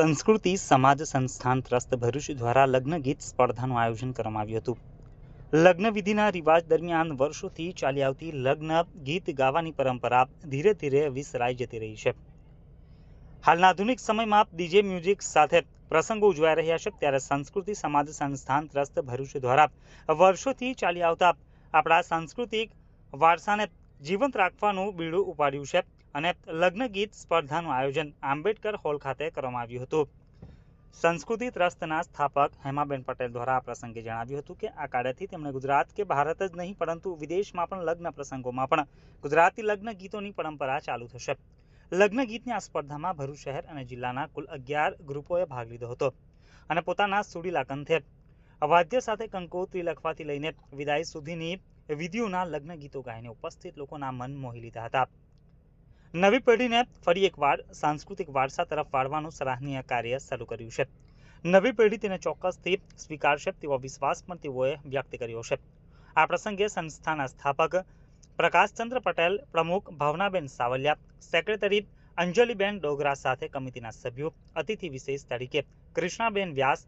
સંસ્કૃતિ સમાજ સંસ્થાન ટ્રસ્ટ ભરૂચ દ્વારા લગ્ન ગીત સ્પર્ધાનું આયોજન કરવામાં આવ્યું હતું. લગ્ન વિધિના રિવાજ દરમિયાન વર્ષોથી ચાલી આવતી લગ્ન ગીત ગાવાની પરંપરા ધીરે ધીરે વિસરાઈ જતી રહી છે. હાલના આધુનિક સમયમાં ડીજે મ્યુઝિક સાથે પ્રસંગો ઉજવાઈ રહ્યા છે ત્યારે સંસ્કૃતિ સમાજ સંસ્થાન ટ્રસ્ટ ભરૂચ દ્વારા વર્ષોથી ચાલી આવતા આપણા સાંસ્કૃતિક વારસાને જીવંત રાખવાનું બીડું ઉપાડ્યું છે અને લગ્ન ગીત સ્પર્ધાનું આયોજન આંબેડકર હોલ ખાતે કરવામાં આવ્યું હતું. સંસ્કૃતિ ટ્રસ્ટના સ્થાપક હેમાબેન પટેલ દ્વારા આ પ્રસંગે જણાવ્યું હતું કે આ કાર્યથી તેમણે ગુજરાત કે ભારત જ નહીં, પરંતુ વિદેશમાં પણ લગ્ન પ્રસંગોમાં પણ ગુજરાતી લગ્ન ગીતોની પરંપરા ચાલુ થશે. લગ્ન ગીતની આ સ્પર્ધામાં ભરૂચ શહેર અને જિલ્લાના કુલ અગિયાર ગ્રુપોએ ભાગ લીધો હતો અને પોતાના સુડીલા કંઠે અવાધ્ય સાથે કંકોત્રી લખવાથી લઈને વિદાય સુધીની વિધિઓના લગ્ન ગીતો ગાઈને ઉપસ્થિત લોકોના મન મોહી લીધા હતા. નવી પેઢીને ફરી એકવાર સાંસ્કૃતિક વારસા તરફ વાળવાનું સરાહનીય કાર્ય શરૂ કર્યું છે. નવી પેઢી તેને ચોક્કસથી સ્વીકારશે તેવો વિશ્વાસ પણ તેઓએ વ્યક્ત કર્યો છે. આ પ્રસંગે સંસ્થાના સ્થાપક પ્રકાશચંદ્ર પટેલ, પ્રમુખ ભાવનાબેન સાવલિયા, સેક્રેટરી અંજલિબેન ડોગરા સાથે કમિટીના સભ્યો, અતિથિ વિશેષ તરીકે કૃષ્ણાબેન વ્યાસ,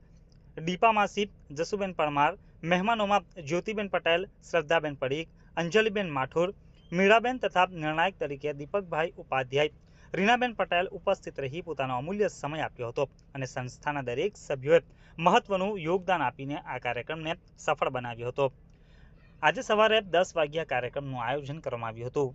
દીપામાસી, જસુબેન પરમાર મહેમાનોમાં જ્યોતિબેન પટેલ, શ્રદ્ધાબેન પડીક, અંજલિબેન માઠુર, મીરાબેન તથા નિર્ણાયક તરીકે દીપકભાઈ ઉપાધ્યાય. રીનાબેન પટેલ ઉપસ્થિત રહી પોતાનો અમૂલ્ય સમય આપ્યો હતો અને સંસ્થાના દરેક સભ્યોએ મહત્વનું યોગદાન આપીને આ કાર્યક્રમને સફળ બનાવ્યો હતો. આજે સવારે દસ વાગ્યા કાર્યક્રમનું આયોજન કરવામાં આવ્યું હતું.